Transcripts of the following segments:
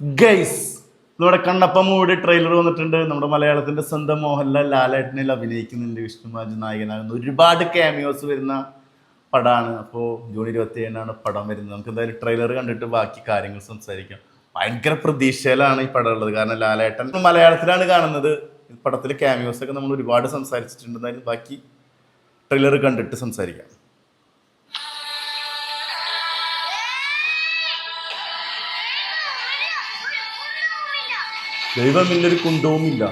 Guys നമ്മുടെ കണ്ണപ്പ മൂടി trailer വന്നിട്ടുണ്ട്. നമ്മുടെ മലയാളത്തിന്റെ സ്വന്തം മോഹൻലാൽ ലാലേട്ടനിൽ അഭിനയിക്കുന്നുണ്ട് വിഷ്ണുമാജ് നായകനാകുന്ന ഒരുപാട് ക്യാമിയോസ് വരുന്ന പടമാണ് അപ്പോൾ ജൂൺ ഇരുപത്തി ഏഴിനാണ് പടം വരുന്നത്. നമുക്ക് എന്തായാലും ട്രെയിലർ കണ്ടിട്ട് ബാക്കി കാര്യങ്ങൾ സംസാരിക്കാം. ഭയങ്കര പ്രതീക്ഷയിലാണ് ഈ പടം ഉള്ളത്. കാരണം ലാലേട്ടൻ മലയാളത്തിലാണ് കാണുന്നത്. പടത്തിലെ ക്യാമിയോസ് ഒക്കെ നമ്മൾ ഒരുപാട് സംസാരിച്ചിട്ടുണ്ട്. എന്തായാലും ബാക്കി ട്രെയിലർ കണ്ടിട്ട് സംസാരിക്കാം. ദൈവമില്ലൊരു കുന്തവുമില്ല?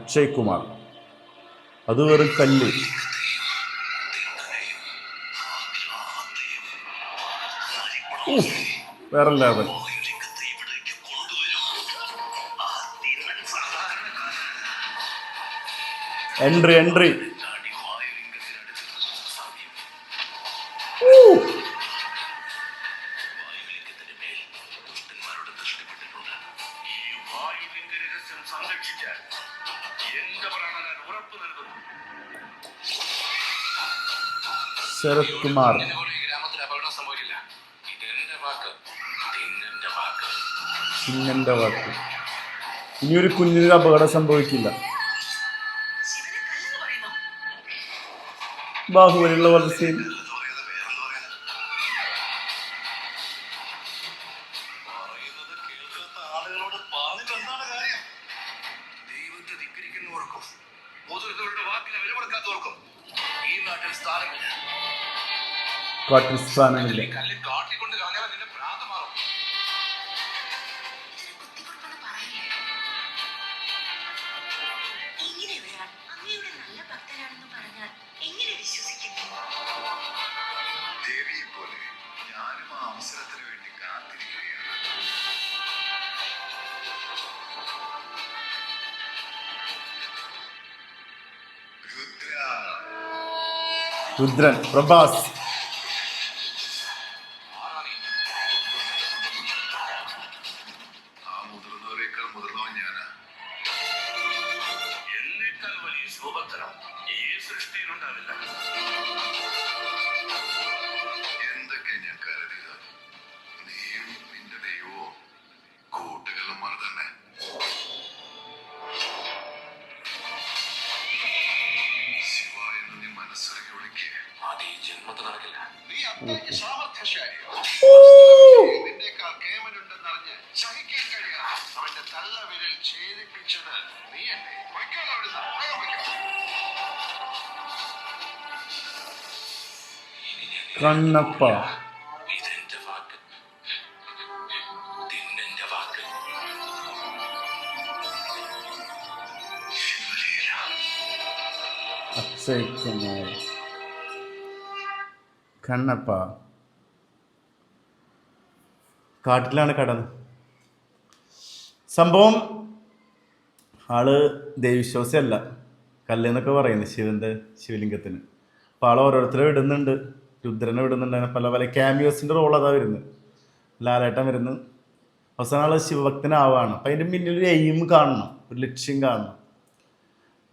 അക്ഷയ് കുമാർ അത് വെറും കല്ല്. വേറെ ലെവൽ എൻട്രി എൻട്രി സംരക്ഷിക്കാൻ ഇതെന്റെ വാക്ക്. കുഞ്ഞന്റെ വാക്ക്. ഇനിയൊരു കുഞ്ഞിന് അപകടം സംഭവിക്കില്ല. ബാഹുബലിയുള്ള പോലെ കാത്തിരിക്കുകയാണ്. രുദ്ര. രുദ്രൻ പ്രഭാസ്. ശോഭത്തരം ഈ സൃഷ്ടിയിലുണ്ടാവില്ല എന്തൊക്കെ ഞാൻ കരുതിയത് നീയും നിന്റെ ദൈവവും കൂട്ടുകലന്മാർ തന്നെ. ശിവ എന്ന് നീ മനസ്സിറക്കി വിളിക്കുക അത് ഈ ജന്മത്തിൽ നടക്കില്ല നീ അത്രയ്ക്ക് സാമർഥ്യശാലിയോ കണ്ണപ്പ. ഇതെന്റെ വാക്ക്. തിന്നെന്റെ വാക്ക്. ശിവലീല. അക്ഷയ് കുമാർ കണ്ണപ്പ. കാട്ടിലാണ് കടന്ന്. സംഭവം ആൾ ദൈവവിശ്വാസിയല്ല കല്ലെന്നൊക്കെ പറയുന്നത് ശിവന്റെ ശിവലിംഗത്തിന്. അപ്പോൾ ആൾ ഓരോരുത്തരെ വിടുന്നുണ്ട്. രുദ്രനെ വിടുന്നുണ്ടായിരുന്നു. പല പല ക്യാമിയോസിന്റെ റോൾ അതാ വരുന്നത്. ലാലേട്ടൻ വരുന്നു. അവസാന ആൾ ശിവഭക്തനാവാണ്. അപ്പം അതിന്റെ മുന്നിൽ ഒരു എയിം കാണണം. ഒരു ലക്ഷ്യം കാണണം.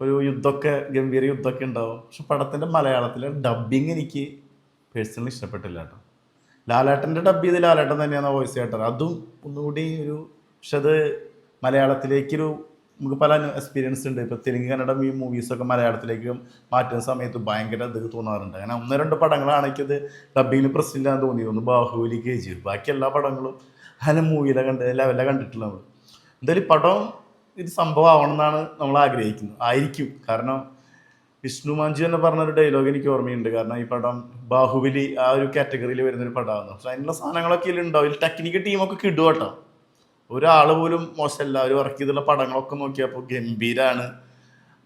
ഒരു യുദ്ധമൊക്കെ ഗംഭീര യുദ്ധമൊക്കെ ഉണ്ടാവും. പക്ഷെ പടത്തിന്റെ മലയാളത്തിലെ ഡബ്ബിങ് എനിക്ക് പേഴ്സണലി ഇഷ്ടപ്പെട്ടില്ല കേട്ടോ. ലാലേട്ടന്റെ ഡബ് ചെയ്ത് ലാലേട്ടൻ തന്നെയാണ് വോയിസ് കേട്ടത്. അതും ഒന്നുകൂടി ഒരു പക്ഷെ അത് മലയാളത്തിലേക്കൊരു നമുക്ക് പല എക്സ്പീരിയൻസ് ഉണ്ട്. ഇപ്പോൾ തെലുങ്ക് കന്നഡ ഈ മൂവീസൊക്കെ മലയാളത്തിലേക്ക് മാറ്റുന്ന സമയത്ത് ഭയങ്കര ഇത് തോന്നാറുണ്ട്. അങ്ങനെ ഒന്ന് രണ്ട് പടങ്ങളാണെങ്കിൽ അത് ഡബിങ്ങിന് പ്രശ്നമില്ലാന്ന് തോന്നി ഒന്ന് ബാഹുബലി കെ ജി ബാക്കി എല്ലാ പടങ്ങളും അങ്ങനെ മൂവിയിലെ കണ്ട് ലെവലിലെ കണ്ടിട്ടില്ല നമ്മൾ എന്തായാലും പടം ഇത് സംഭവം ആവണം എന്നാണ് നമ്മൾ ആഗ്രഹിക്കുന്നത്. ആയിരിക്കും. കാരണം വിഷ്ണു മാഞ്ചി എന്ന് പറഞ്ഞൊരു ഡയലോഗ് എനിക്ക് ഓർമ്മയുണ്ട്. കാരണം ഈ പടം ബാഹുബലി ആ ഒരു കാറ്റഗറിയിൽ വരുന്നൊരു പടമാണ് പക്ഷെ അതിനുള്ള സാധനങ്ങളൊക്കെ ഇതിലുണ്ടാവും ടെക്നിക്കൽ ടീമൊക്കെ കിടുവട്ടോ ഒരാൾ പോലും മോശമല്ല. അവർ വർക്ക് ചെയ്തുള്ള പടങ്ങളൊക്കെ നോക്കിയപ്പോൾ ഗംഭീരാണ്.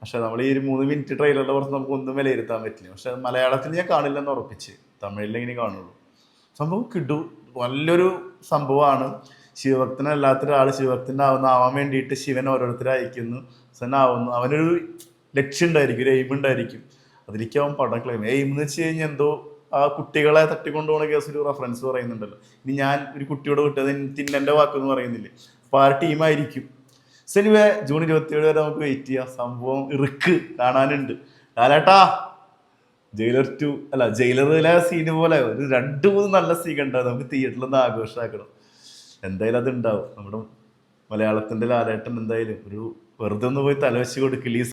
പക്ഷെ നമ്മൾ ഈ ഒരു മൂന്ന് മിനിറ്റ് ട്രെയിലറിൽ പുറത്ത് നമുക്ക് ഒന്നും വിലയിരുത്താൻ പറ്റില്ല. പക്ഷെ മലയാളത്തിൽ ഞാൻ കാണില്ലെന്ന് ഉറപ്പിച്ച്. തമിഴിലെങ്ങനെ കാണുള്ളൂ. സംഭവം കിടു നല്ലൊരു സംഭവമാണ്. ശിവഭക്തനല്ലാത്ത ഒരാൾ ശിവഭക്തനാവുന്ന ആവാൻ വേണ്ടിയിട്ട് ശിവൻ ഓരോരുത്തരെ അയക്കുന്നു. ആവുന്നു അവനൊരു ലക്ഷ്യം ഉണ്ടായിരിക്കും ഒരു എയിം ഉണ്ടായിരിക്കും. അതിലേക്ക് അവൻ പടം ക്ലെയിം എയിം എന്ന് വെച്ച് കഴിഞ്ഞാൽ എന്തോ കുട്ടികളെ തട്ടിക്കൊണ്ടു പോകുന്ന കേസ് ഒരു റെഫറൻസ് പറയുന്നുണ്ടല്ലോ. ഇനി ഞാൻ ഒരു കുട്ടിയോട് വിട്ടത് തിന്നന്റെ വാക്കെന്ന് പറയുന്നില്ലേ. അപ്പോൾ ആ ടീമായിരിക്കും. സെനിവേ ജൂൺ ഇരുപത്തിയേഴ് വരെ നമുക്ക് വെയിറ്റ് ചെയ്യാം. സംഭവം ഇറുക്ക് കാണാനുണ്ട്. ലാലേട്ടാ ജയിലർ ടു അല്ല ജയിലറിലെ സീന് പോലെ ഒരു രണ്ട് മൂന്ന് നല്ല സീൻ ഉണ്ടാവും നമുക്ക് തിയേറ്ററിൽ നിന്ന് ആഘോഷമാക്കണം എന്തായാലും അത് ഉണ്ടാവും. നമ്മുടെ മലയാളത്തിന്റെ ലാലേട്ടൻ എന്തായാലും ഒരു വെറുതെ ഒന്ന് പോയി തലവെച്ച് കൊടുക്കില്ല